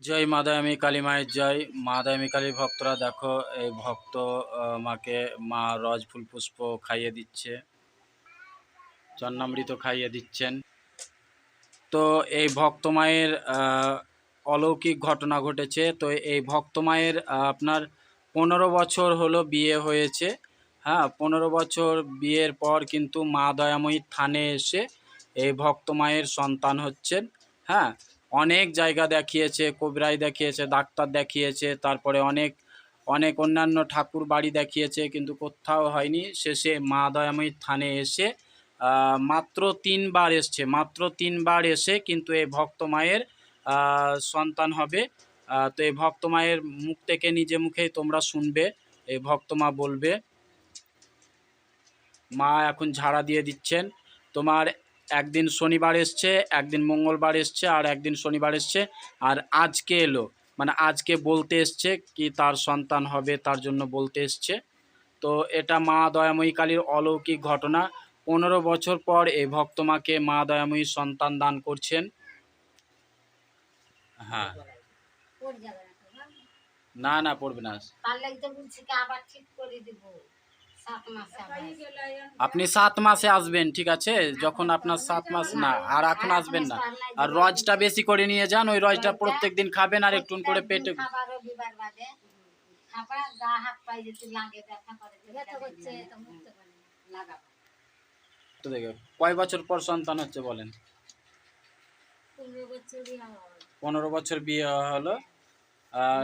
জয় মাদায়ামি কালী মায়ের জয়। মাদায়ামি কালী ভক্তরা দেখো, এই ভক্ত মাকে মা রজ ফুল, পুষ্প খাইয়ে দিচ্ছে চন্নামৃত খাইয়ে দিচ্ছেন। তো এই ভক্ত মায়ের অলৌকিক ঘটনা ঘটেছে। তো এই ভক্ত মায়ের আপনার পনেরো বছর হলো বিয়ে হয়েছে। হ্যাঁ পনেরো বছর বিয়ের পর কিন্তু মা দয়াময়ীর থানে এসে এই ভক্ত মায়ের সন্তান হচ্ছেন। হ্যাঁ অনেক জায়গা দেখিয়েছে কবিরাই দেখিয়েছে, ডাক্তার দেখিয়েছে, তারপরে অনেক অনেক অন্যান্য ঠাকুর বাড়ি দেখিয়েছে, কিন্তু কোথাও হয়নি। শেষে মা দয়াময়ীর থানে এসে মাত্র তিনবার এসছে, মাত্র তিনবার এসে কিন্তু এই ভক্ত মায়ের সন্তান হবে। তো এই ভক্ত মায়ের মুখ থেকে নিজে মুখেই তোমরা শুনবে, এই ভক্ত মা বলবে, মা এখন ঝাড়া দিয়ে দিচ্ছেন। তোমার একদিন শনিবার এসছে একদিন মঙ্গলবার এসছে আর একদিন শনিবার এসছে। আর আজকে এলো মানে আজকে বলতে এসছে কি তার সন্তান হবে তার জন্য বলতে এসছে। তো এটা মা দয়াময়ী কালীর অলৌকিক ঘটনা। পনেরো বছর পর এই ভক্ত মাকে মা দয়াময়ী সন্তান দান করছেন। হ্যাঁ। না? না পড়বে না। তার লাগি বলছি আবার ঠিক করে দিব। সাত মাসে আবার আপনি সাত মাসে আসবেন ঠিক আছে? যখন আপনার সাত মাস না আর এখন আসবেন না। আর রজটা বেশি করে নিয়ে যান ওই রজটা প্রত্যেক দিন খাবেন আর একটু করে পেটে কয় বছর পর সন্তান হচ্ছে বলেন? পনেরো বছর বিয়ে হলো। আর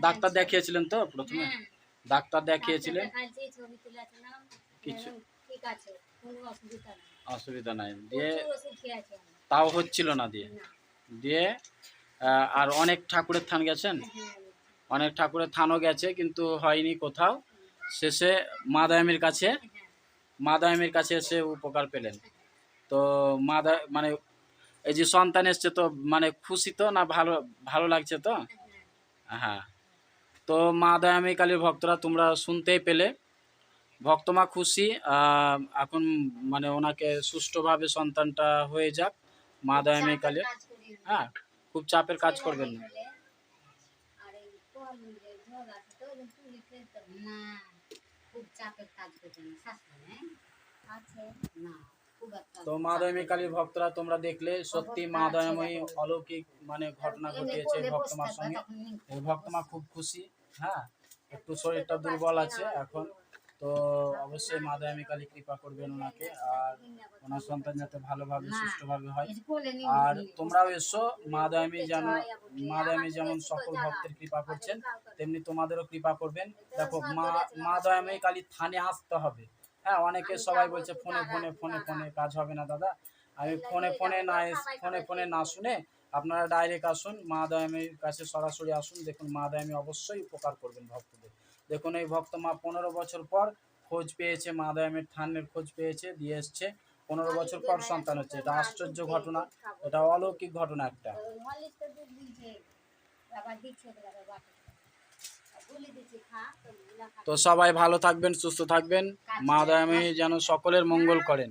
ডাক্তার দেখিয়েছিলেন তো প্রথমে? হ্যাঁ, ডাক্তার দেখিয়েছিলেন? কিছু? ঠিক আছে কোনো অসুবিধা নেই। অসুবিধা নাই। দিয়ে। তাও হচ্ছিল না দিয়ে? দিয়ে আর অনেক ঠাকুরের থান গেছেন? হ্যাঁ, অনেক ঠাকুরের থানও গেছে কিন্তু হয়নি কোথাও। শেষে মা দয়ামির কাছে হ্যাঁ, মা দয়ামির কাছে এসে উপকার পেলেন। তো মা দয়া মানে এই যে সন্তান এসছে তো মানে খুশি তো না ভালো ভালো লাগছে তো? হ্যাঁ। হ্যাঁ। তো মা দয়ামী কালীর ভক্তরা তোমরা শুনতেই পেলে। ভক্তমা খুশি এখন মানে ওনাকে সুষ্ঠুভাবে সন্তানটা হয়ে যাক মা দয়ামী কালীর কাজ করি না। হ্যাঁ খুব চাপের কাজ করবেন না। তো মা দয়ামীকালীর ভক্তরা তোমরা দেখলে সত্যি মা দয়াময়ী অলৌকিক মানে ঘটনা ঘটিয়েছে ভক্তমার সঙ্গে। ভক্তমা খুব খুশি হ্যাঁ একটু শরীরটা দুর্বল আছে এখন। তো অবশ্যই মা দয়ামী কালী কৃপা করবেন ওনাকে আর ওনার সন্তান যাতে ভালোভাবে সুষ্ঠুভাবে হয়। আর তোমরাও এসো মা দয়ামী যেন মা দয়ামী যেমন সকল ভক্তের কৃপা করছেন তেমনি তোমাদেরও কৃপা করবেন। দেখো মা মা দয়াময়ী কালী থানে আসতে হবে। হ্যাঁ অনেকে সবাই বলছে ফোনে ফোনে ফোনে ফোনে কাজ হবে না দাদা। আমি ফোনে ফোনে না ফোনে ফোনে না শুনে আপনারা ডাইরেক্ট আসুন মা দয়ামীর কাছে সরাসরি আসুন। দেখুন মা দয়ামী অবশ্যই উপকার করবেন ভক্তদের। দেখুন, এই ভক্ত মা পনেরো বছর পর খোঁজ পেয়েছে, মা দয়ামীর থানের খোঁজ পেয়েছে, দিয়ে এসছে। পনেরো বছর পর সন্তান হচ্ছে। এটা আশ্চর্য ঘটনা। এটা অলৌকিক ঘটনা একটা। তো সবাই ভালো থাকবেন, সুস্থ থাকবেন। মা দয়ামী যেন সকলের মঙ্গল করেন।